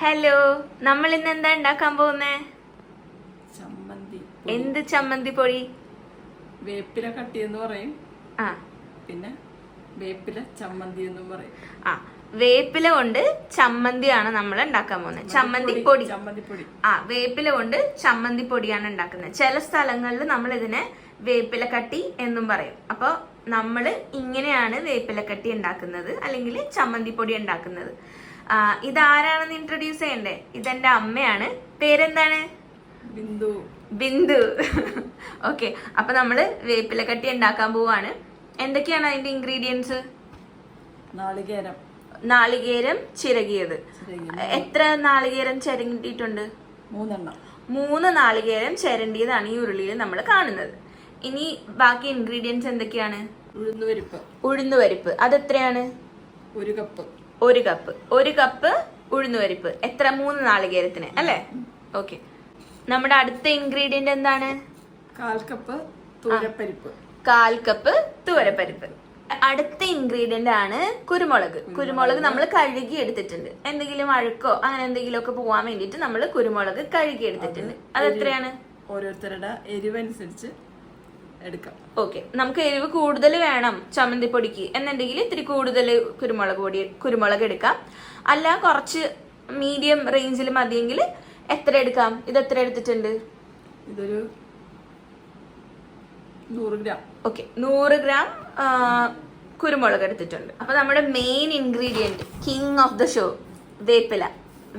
Hello നമ്മൾ ഇന്ന് എന്താ ഉണ്ടാക്കാൻ പോകുന്നേ? ചമ്മന്തി എന്ത് ചമ്മന്തി പൊടി? വേപ്പില കട്ടി എന്ന് പറയും. ആ. പിന്നെ വേപ്പില ചമ്മന്തി എന്നും പറയും. ആ വേപ്പില കൊണ്ട് ചമ്മന്തിയാണ് നമ്മൾ ഉണ്ടാക്കാൻ പോകുന്നത് ചമ്മന്തി പൊടി ചമ്മന്തിപ്പൊടി ആ വേപ്പില കൊണ്ട് ചമ്മന്തി പൊടിയാണ് ഉണ്ടാക്കുന്നത്. ചില സ്ഥലങ്ങളിൽ നമ്മൾ ഇതിനെ വേപ്പില കട്ടി എന്നും പറയും. അപ്പോൾ നമ്മൾ ഇങ്ങനെയാണ് വേപ്പില കട്ടി ഉണ്ടാക്കുന്നത് അല്ലെങ്കിൽ ചമ്മന്തി പൊടി ഉണ്ടാക്കുന്നത്. ഇതാരാണെന്ന് ഇൻട്രൊഡ്യൂസ് ചെയ്യണ്ടേ? ഇതെന്റെ അമ്മയാണ്. പേരെന്താണ്? ബിന്ദു. ബിന്ദു. ഓക്കെ അപ്പൊ നമ്മൾ വേപ്പില കട്ടി ഉണ്ടാക്കാൻ പോവാണ്. എന്തൊക്കെയാണ് അതിന്റെ ഇൻഗ്രീഡിയൻസ് നാളികേരം. നാളികേരം ചിരകിയത്. എത്ര നാളികേരം ചിരണ്ടിയിട്ടുണ്ട്? മൂന്നെണ്ണം. മൂന്ന് നാളികേരം ചിരണ്ടിയതാണ് ഈ ഉരുളിയിൽ നമ്മൾ കാണുന്നത്. ഇനി ബാക്കി ഇൻഗ്രീഡിയൻസ് എന്തൊക്കെയാണ്? ഉഴുന്നുപരിപ്പ് ഉഴുന്നുപരിപ്പ് അതെത്രയാണ്? ഒരു കപ്പ്. ഒരു കപ്പ്. ഒരു കപ്പ് ഉഴുന്നുപരിപ്പ് എത്ര? മൂന്ന് നാളികേരത്തിന് അല്ലേ? ഓക്കെ. നമ്മുടെ അടുത്ത ഇൻഗ്രീഡിയന്റ് എന്താണ്? കാൽ കപ്പ് തൂരപ്പരിപ്പ് കാൽ കപ്പ് തുവരപ്പരിപ്പ്. അടുത്ത ഇൻഗ്രീഡിയന്റ് ആണ് കുരുമുളക്. കുരുമുളക് നമ്മൾ കഴുകി എടുത്തിട്ടുണ്ട് എന്തെങ്കിലും അഴുക്കോ അങ്ങനെ എന്തെങ്കിലും ഒക്കെ പോവാൻ വേണ്ടിയിട്ട് നമ്മൾ കുരുമുളക് കഴുകി എടുത്തിട്ടുണ്ട് അത് എത്രയാണ് ഓരോരുത്തരുടെ എരിവനുസരിച്ച് എടുക്കാം. ഓക്കെ. നമുക്ക് എരിവ് കൂടുതൽ വേണം ചമ്മന്തി പൊടിക്ക് എന്നുണ്ടെങ്കിൽ ഇത്തിരി കൂടുതൽ കുരുമുളക് പൊടി കുരുമുളക് എടുക്കാം. അല്ല കുറച്ച് മീഡിയം റേഞ്ചിൽ മതിയെങ്കിൽ എത്ര എടുക്കാം? ഇത് എത്ര എടുത്തിട്ടുണ്ട്? ഇതൊരു നൂറ് ഗ്രാം. ഓക്കെ. നൂറ് ഗ്രാം കുരുമുളക് എടുത്തിട്ടുണ്ട്. അപ്പൊ നമ്മുടെ main ingredient king of the show വേപ്പില.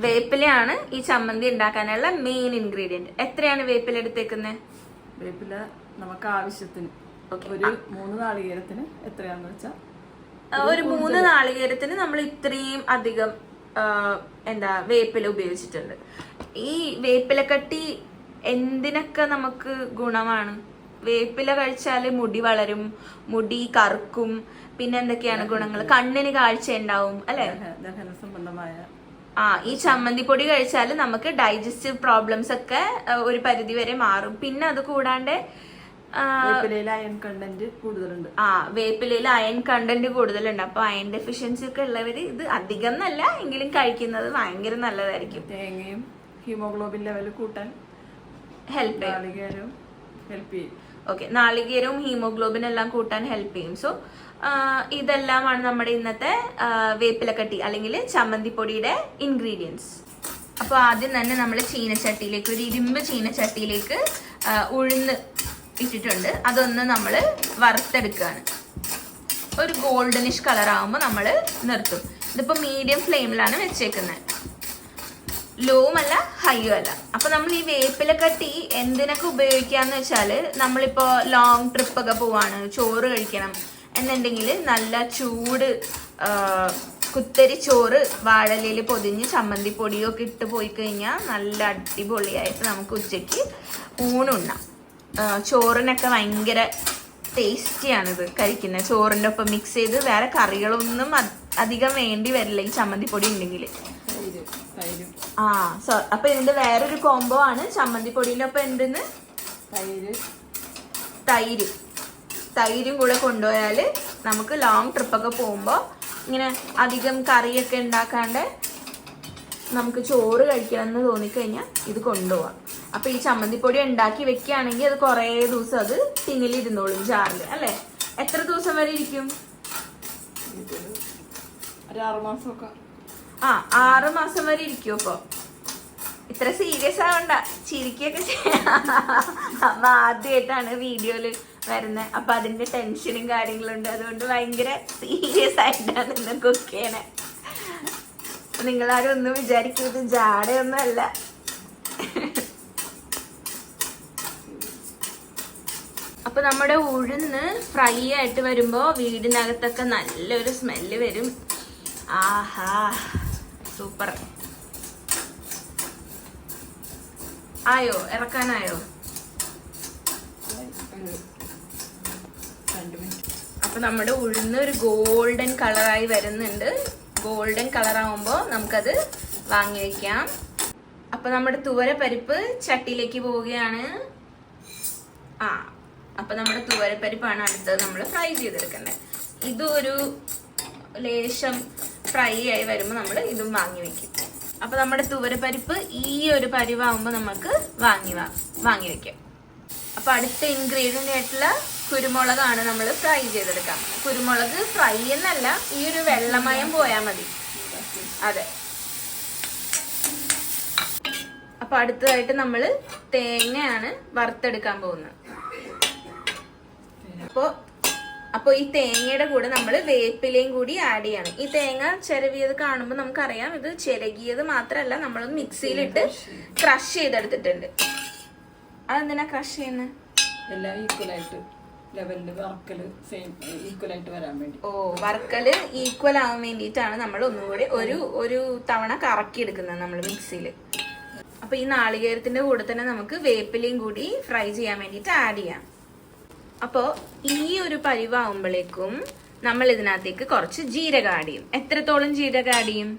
വേപ്പിലയാണ് ഈ ചമ്മന്തി ഉണ്ടാക്കാനുള്ള മെയിൻ ഇൻഗ്രീഡിയന്റ് എത്രയാണ് വേപ്പില എടുത്തേക്കുന്നത് വേപ്പില നമുക്ക് ആവശ്യത്തിന് ഒരു മൂന്ന് നാളികേരത്തിന് എത്രയാന്ന് വെച്ചാൽ ഒരു മൂന്ന് നാളികേരത്തിന് നമ്മൾ ഇത്രയും അധികം എന്താ വേപ്പില ഉപയോഗിച്ചിട്ടുണ്ട്. ഈ വേപ്പിലക്കട്ടി എന്തിനൊക്കെ നമുക്ക് ഗുണമാണ്? വേപ്പില കഴിച്ചാൽ മുടി വളരും മുടി കറുക്കും പിന്നെ എന്തൊക്കെയാണ് ഗുണങ്ങൾ? കണ്ണിന് കാഴ്ച ഉണ്ടാവും അല്ലെ? ദഹന സംബന്ധമായ ആ ഈ ചമ്മന്തി പൊടി കഴിച്ചാൽ നമുക്ക് ഡൈജസ്റ്റീവ് പ്രോബ്ലംസ് ഒക്കെ ഒരു പരിധി വരെ മാറും. പിന്നെ അത് കൂടാണ്ട് വേപ്പിലയിൽ അയൺ കണ്ടന്റ് കൂടുതലുണ്ട്. ആ വേപ്പിലയിൽ അയൺ കണ്ടന്റ് കൂടുതലുണ്ട്. അപ്പൊ അയൺ ഡെഫിഷ്യൻസി ഒക്കെ ഉള്ളവര് ഇത് അധികം എന്നല്ല എങ്കിലും കഴിക്കുന്നത് ഭയങ്കര നല്ലതായിരിക്കും. തേങ്ങയും ഹീമോഗ്ലോബിൻ ലെവൽ കൂട്ടാൻ ഹെൽപ്പ് ചെയ്യും. ഹെൽപ്പ് ചെയ്യും. ഓക്കെ നാളികേരവും ഹീമോഗ്ലോബിൻ എല്ലാം കൂട്ടാൻ ഹെൽപ്പ് ചെയ്യും. സോ ഇതെല്ലാമാണ് നമ്മുടെ ഇന്നത്തെ വേപ്പിലക്കട്ടി അല്ലെങ്കിൽ ചമ്മന്തിപ്പൊടിയുടെ ഇൻഗ്രീഡിയൻസ് അപ്പോൾ ആദ്യം തന്നെ നമ്മൾ ചീനച്ചട്ടിയിലേക്ക് ഒരു ഇരുമ്പ് ചീനച്ചട്ടിയിലേക്ക് ഉഴുന്ന് ഇട്ടിട്ടുണ്ട്. അതൊന്ന് നമ്മൾ വറുത്തെടുക്കുകയാണ് ഒരു ഗോൾഡനിഷ് കളർ ആകുമ്പോൾ നമ്മൾ നിർത്തും. ഇതിപ്പോൾ മീഡിയം ഫ്ലെയിമിലാണ് വെച്ചേക്കുന്നത് ലോവും അല്ല ഹൈയും അല്ല. അപ്പോൾ നമ്മൾ ഈ വേപ്പില കട്ടി എന്തിനൊക്കെ ഉപയോഗിക്കാന്ന് വെച്ചാൽ നമ്മളിപ്പോൾ ലോങ് ട്രിപ്പൊക്കെ പോവാണ് ചോറ് കഴിക്കണം എന്നുണ്ടെങ്കിൽ നല്ല ചൂട് കുത്തരി ചോറ് വാഴലയിൽ പൊതിഞ്ഞ് ചമ്മന്തിപ്പൊടിയൊക്കെ ഇട്ട് പോയി കഴിഞ്ഞാൽ നല്ല അടിപൊളിയായിട്ട് നമുക്ക് ഉച്ചയ്ക്ക് ഊണുണ്ണാം ചോറിനൊക്കെ ഭയങ്കര ടേസ്റ്റിയാണിത് കഴിക്കുന്നത്. ചോറിന്റെ ഒപ്പം മിക്സ് ചെയ്ത് വേറെ കറികളൊന്നും അധികം വേണ്ടി വരില്ല. ഈ ചമ്മന്തി പൊടി ഉണ്ടെങ്കിൽ ആ സോ അപ്പൊ ഇതിന്റെ വേറൊരു കോംബോ ആണ്. ചമ്മന്തി പൊടിയുടെ ഒപ്പം എന്തെന്ന്? തൈര്. തൈര്. തൈരും കൂടെ കൊണ്ടുപോയാൽ നമുക്ക് ലോങ് ട്രിപ്പൊക്കെ പോകുമ്പോൾ ഇങ്ങനെ അധികം കറിയൊക്കെ ഉണ്ടാക്കാണ്ട് നമുക്ക് ചോറ് കഴിക്കണം എന്ന് തോന്നിക്കഴിഞ്ഞാൽ ഇത് കൊണ്ടുപോവാം. അപ്പൊ ഈ ചമ്മന്തിപ്പൊടി ഉണ്ടാക്കി വെക്കുകയാണെങ്കിൽ അത് കുറേ ദിവസം അത് തിങ്ങലിരുന്നോളും ജാറിൽ അല്ലെ? എത്ര ദിവസം വരെ ഇരിക്കും? ആ ആറ് മാസം വരെ ഇരിക്കും അപ്പൊ. ഇത്ര സീരിയസ് ആവണ്ട ചിരിക്കൊക്കെ അമ്മ ആദ്യമായിട്ടാണ് വീഡിയോയിൽ വരുന്നത് അപ്പൊ അതിന്റെ ടെൻഷനും കാര്യങ്ങളും ഉണ്ട് അതുകൊണ്ട് ഭയങ്കര സീരിയസ് ആയിട്ടാണ് ഇന്ന് കുക്ക് ചെയ്യണേ. നിങ്ങളാരും ഒന്നും വിചാരിക്കരുത്. ജാടയൊന്നും അല്ല അപ്പൊ നമ്മുടെ ഉഴുന്ന് ഫ്രൈ ആയിട്ട് വരുമ്പോ വീടിനകത്തൊക്കെ നല്ലൊരു സ്മെല്ല് വരും. ആഹാ സൂപ്പർ ആയോ? ഇറക്കാനായോ? ഒരു രണ്ട് മിനിറ്റ് അപ്പൊ നമ്മുടെ ഉഴുന്ന് ഒരു ഗോൾഡൻ കളറായി വരുന്നുണ്ട്. ഗോൾഡൻ കളർ ആവുമ്പോൾ നമുക്കത് വാങ്ങി വെക്കാം. അപ്പൊ നമ്മുടെ തുവര പരിപ്പ് ചട്ടിയിലേക്ക് പോവുകയാണ്. ആ അപ്പൊ നമ്മുടെ തുവരപ്പരിപ്പാണ് അടുത്തത് നമ്മൾ ഫ്രൈ ചെയ്തെടുക്കേണ്ടത് ഇതൊരു ലേശം ഫ്രൈ ആയി വരുമ്പോൾ നമ്മൾ ഇതും വാങ്ങി വെക്കും. അപ്പൊ നമ്മുടെ തുവരപ്പരിപ്പ് ഈ ഒരു പരിവാകുമ്പോൾ നമുക്ക് വാങ്ങി വാങ്ങി വെക്കാം. അപ്പൊ അടുത്ത ഇൻഗ്രീഡിയന്റ് ആയിട്ടുള്ള കുരുമുളകാണ് നമ്മൾ ഫ്രൈ ചെയ്തെടുക്കാം കുരുമുളക് ഫ്രൈ എന്നല്ല ഈ ഒരു വെള്ളമയം പോയാൽ മതി. അതെ. അപ്പൊ അടുത്തതായിട്ട് നമ്മൾ തേങ്ങയാണ് വറുത്തെടുക്കാൻ പോകുന്നത്. അപ്പോ അപ്പൊ ഈ തേങ്ങയുടെ കൂടെ നമ്മൾ വേപ്പിലയും കൂടി ആഡ് ചെയ്യണം. ഈ തേങ്ങ ചിരവിയത് കാണുമ്പോൾ നമുക്കറിയാം ഇത് ചിരകിയത് മാത്രമല്ല നമ്മൾ മിക്സിയിലിട്ട് ക്രഷ് ചെയ്തെടുത്തിട്ടുണ്ട്. അതെന്തിനാ ക്രഷ് ചെയ്യുന്നത് എല്ലാം ഈക്വലായിട്ട് ലെവലിൽ സെയിം ഈക്വലായിട്ട് വരാൻ വേണ്ടി. ഓ വർക്കൽ ഈക്വൽ ആവാൻ വേണ്ടിയിട്ടാണ് നമ്മൾ ഒന്നുകൂടി ഒരു ഒരു തവണ കറക്കി എടുക്കുന്നത് നമ്മൾ മിക്സിയിൽ അപ്പൊ ഈ നാളികേരത്തിന്റെ കൂടെ തന്നെ നമുക്ക് വേപ്പിലയും കൂടി ഫ്രൈ ചെയ്യാൻ വേണ്ടിയിട്ട് ആഡ് ചെയ്യാം. അപ്പോൾ ഈ ഒരു പരിവാകുമ്പോഴേക്കും നമ്മൾ ഇതിനകത്തേക്ക് കുറച്ച് ജീരകം ആഡ് ചെയ്യും. എത്രത്തോളം ജീരകം ആഡ് ചെയ്യും?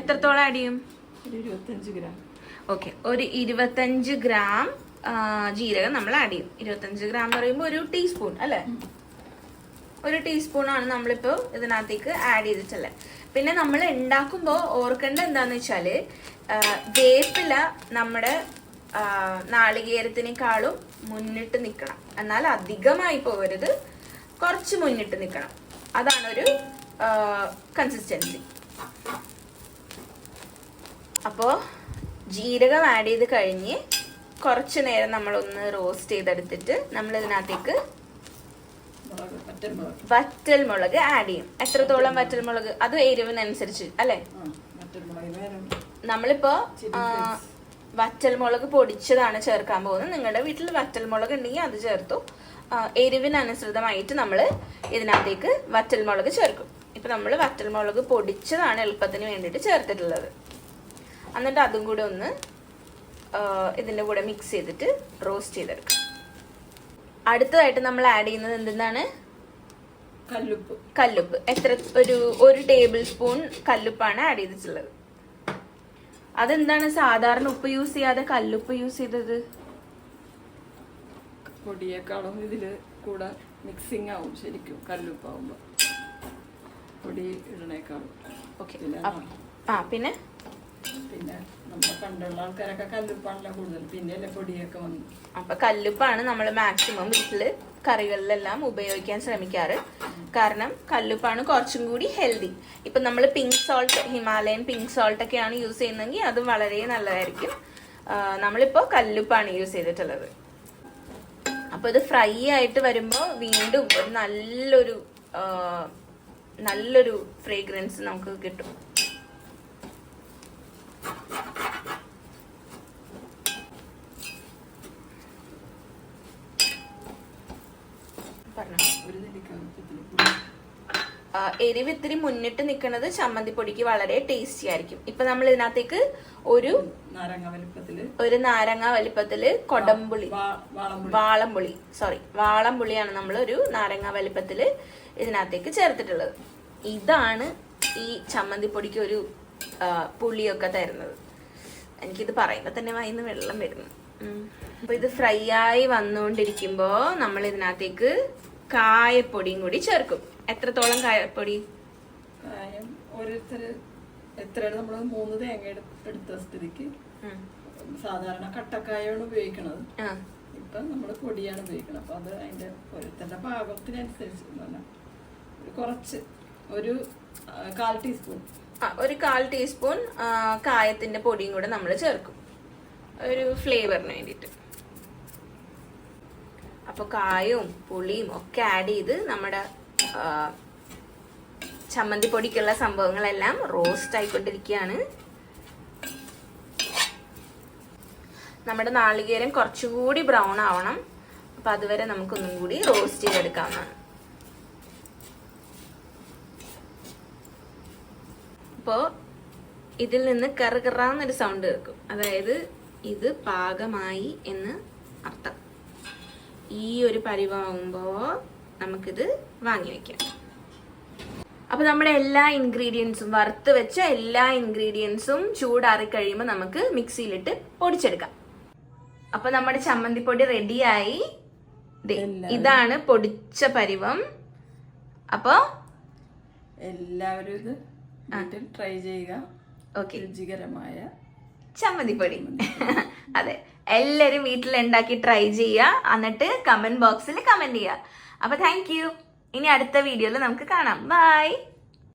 എത്രത്തോളം ആഡ് ചെയ്യും? ഓക്കെ ഒരു ഇരുപത്തഞ്ച് ഗ്രാം ജീരകം നമ്മൾ ആഡ് ചെയ്യും. ഇരുപത്തഞ്ച് ഗ്രാം എന്ന് പറയുമ്പോൾ ഒരു ടീസ്പൂൺ അല്ലേ? ഒരു ടീസ്പൂൺ ആണ് നമ്മളിപ്പോൾ ഇതിനകത്തേക്ക് ആഡ് ചെയ്തിട്ടുള്ളത്. പിന്നെ നമ്മൾ ഉണ്ടാക്കുമ്പോൾ ഓർക്കേണ്ട എന്താന്ന് വെച്ചാൽ വേപ്പില നമ്മുടെ നാളികേരത്തിനേക്കാളും മുന്നിട്ട് നിൽക്കണം എന്നാൽ അധികമായി പോകരുത് കുറച്ച് മുന്നിട്ട് നിൽക്കണം അതാണ് ഒരു കൺസിസ്റ്റൻസി അപ്പോൾ ജീരകം ആഡ് ചെയ്ത് കഴിഞ്ഞ് കുറച്ച് നേരം നമ്മളൊന്ന് റോസ്റ്റ് ചെയ്തെടുത്തിട്ട് നമ്മൾ ഇതിനകത്തേക്ക് വറ്റൽ മുളക് ആഡ് ചെയ്യും. എത്രത്തോളം വറ്റൽ മുളക് അത് എരിവിനനുസരിച്ച് അല്ലേ? നമ്മളിപ്പോ Chili ആ, flakes. വറ്റൽ മുളക് പൊടിച്ചതാണ് ചേർക്കാൻ പോകുന്നത്. നിങ്ങളുടെ വീട്ടിൽ വറ്റൽമുളക് ഉണ്ടെങ്കിൽ അത് ചേർത്തു. എരിവിനനുസൃതമായിട്ട് നമ്മൾ ഇതിനകത്തേക്ക് വറ്റൽമുളക് ചേർക്കും. ഇപ്പം നമ്മൾ വറ്റൽമുളക് പൊടിച്ചതാണ് എളുപ്പത്തിന് വേണ്ടിയിട്ട് ചേർത്തിട്ടുള്ളത്. എന്നിട്ട് അതും കൂടെ ഒന്ന് ഇതിന്റെ കൂടെ മിക്സ് ചെയ്തിട്ട് റോസ്റ്റ് ചെയ്തെടുക്കും. അടുത്തതായിട്ട് നമ്മൾ ആഡ് ചെയ്യുന്നത് എന്തെന്നാണ്? കല്ലുപ്പ്. കല്ലുപ്പ്. എത്ര ഒരു ഒരു ടേബിൾ സ്പൂൺ കല്ലുപ്പാണ് ആഡ് ചെയ്തിട്ടുള്ളത്. അതെന്താണ് സാധാരണ ഉപ്പ് യൂസ് ചെയ്യാതെ കല്ലുപ്പ് യൂസ് ചെയ്തത്? പൊടിയേക്കാളും ഇതിൽ കൂടെ മിക്സിംഗ് ആവും ശരിക്കും കല്ലുപ്പാവുമ്പോൾ പൊടി ഇടണേക്കാളും. ഓക്കെ പിന്നെ ആ പിന്നെ? പിന്നെ നമ്മുടെ പണ്ടുള്ള ആൾക്കാരൊക്കെ കല്ലുപ്പാണല്ലോ കൂടുതൽ. പിന്നെ പിന്നെയല്ലേ പൊടിയൊക്കെ വന്നു. അപ്പൊ കല്ലുപ്പാണ് നമ്മൾ മാക്സിമം വീട്ടിൽ കറികളിലെല്ലാം ഉപയോഗിക്കാൻ ശ്രമിക്കാറ്. കാരണം കല്ലുപ്പാണ് കുറച്ചും കൂടി ഹെൽത്തി ഇപ്പൊ നമ്മൾ pink salt Himalayan pink salt ഒക്കെയാണ് യൂസ് ചെയ്യുന്നതെങ്കിൽ അത് വളരെ നല്ലതായിരിക്കും. നമ്മളിപ്പോ കല്ലുപ്പാണ് യൂസ് ചെയ്തിട്ടുള്ളത്. അപ്പൊ ഇത് ഫ്രൈ ആയിട്ട് വരുമ്പോൾ വീണ്ടും ഒരു നല്ലൊരു നല്ലൊരു ഫ്രേഗ്രൻസ് നമുക്ക് കിട്ടും പറഞ്ഞു ഒരു നെല്ലിക്കാവച്ചത്തിൽ ആ, എരിവ് ഇത്തിരി മുന്നിട്ട് നിൽക്കുന്നത് ചമ്മന്തിപ്പൊടിക്ക് വളരെ ടേസ്റ്റി ആയിരിക്കും. ഇപ്പൊ നമ്മൾ ഇതിനകത്തേക്ക് ഒരു നാരങ്ങ വലിപ്പത്തിൽ ഒരു നാരങ്ങ വലിപ്പത്തിൽ കൊടംപുളി വാളംപുളി. സോറി വാളംപുളിയാണ് നമ്മൾ ഒരു നാരങ്ങ വലിപ്പത്തിൽ ഇതിനകത്തേക്ക് ചേർത്തിട്ടുള്ളത്. ഇതാണ് ഈ ചമ്മന്തിപ്പൊടിക്ക് ഒരു പുളിയൊക്കെ തരുന്നത്. എനിക്കിത് പറയുമ്പോ തന്നെ വായിന്ന് വെള്ളം വരുന്നു. അപ്പൊ ഇത് ഫ്രൈ ആയി വന്നുകൊണ്ടിരിക്കുമ്പോ നമ്മൾ ഇതിനകത്തേക്ക് കായപ്പൊടിയും കൂടി ചേർക്കും. എത്രത്തോളം കായപ്പൊടി? കായം എത്രയാണ് നമ്മൾ മൂന്ന് തേങ്ങ എടു- എടുത്ത സ്ഥിതിക്ക്? സാധാരണ കട്ടക്കായാണ് ഉപയോഗിക്കണത്. ഇപ്പൊ നമ്മൾ പൊടിയാണ് ഉപയോഗിക്കുന്നത് അപ്പൊ അത് അതിന്റെ ഓരോരുത്തരുടെ പാകത്തിനനുസരിച്ച് കുറച്ച് ഒരു കാൽ ടീസ്പൂൺ. ഒരു കാൽ ടീസ്പൂൺ കായത്തിന്റെ പൊടിയും കൂടെ നമ്മൾ ചേർക്കും. ഒരു ഫ്ലേവറിന് വേണ്ടിയിട്ട്. അപ്പോൾ കായവും പുളിയും ഒക്കെ ആഡ് ചെയ്ത് നമ്മുടെ ചമ്മന്തി ചമ്മന്തിപ്പൊടിക്കുള്ള സംഭവങ്ങളെല്ലാം റോസ്റ്റ് ആയിക്കൊണ്ടിരിക്കുകയാണ്. നമ്മുടെ നാളികേരം കുറച്ചുകൂടി ബ്രൗൺ ആവണം. അപ്പം അതുവരെ നമുക്കൊന്നും കൂടി റോസ്റ്റ് ചെയ്തെടുക്കാവുന്നതാണ്. അപ്പോൾ ഇതിൽ നിന്ന് കറ കറാന്നൊരു സൗണ്ട് കേൾക്കും. അതായത് ഇത് പാകമായി എന്ന് അർത്ഥം. ഈ ഒരു പരിവാകുമ്പോൾ നമുക്കിത് വാങ്ങി വെക്കാം. അപ്പോൾ നമ്മുടെ എല്ലാ ഇൻഗ്രീഡിയൻസും വറുത്ത് വെച്ച എല്ലാ ഇൻഗ്രീഡിയൻസും ചൂടാറി കഴിയുമ്പോൾ നമുക്ക് മിക്സിയിലിട്ട് പൊടിച്ചെടുക്കാം. അപ്പോൾ നമ്മുടെ ചമ്മന്തിപ്പൊടി റെഡിയായി. ഇതാണ് പൊടിച്ച പരിവം. അപ്പോൾ എല്ലാവരും ഇത് ട്രൈ ചെയ്യുക. ഓക്കെ. രുചികരമായ ചമ്മന്തിപ്പൊടി അതെ. എല്ലാരും വീട്ടിൽ ഉണ്ടാക്കി ട്രൈ ചെയ്യുക എന്നിട്ട് കമന്റ് ബോക്സിൽ കമന്റ് ചെയ്യുക അപ്പൊ താങ്ക് ഇനി അടുത്ത വീഡിയോയിൽ നമുക്ക് കാണാം. ബൈ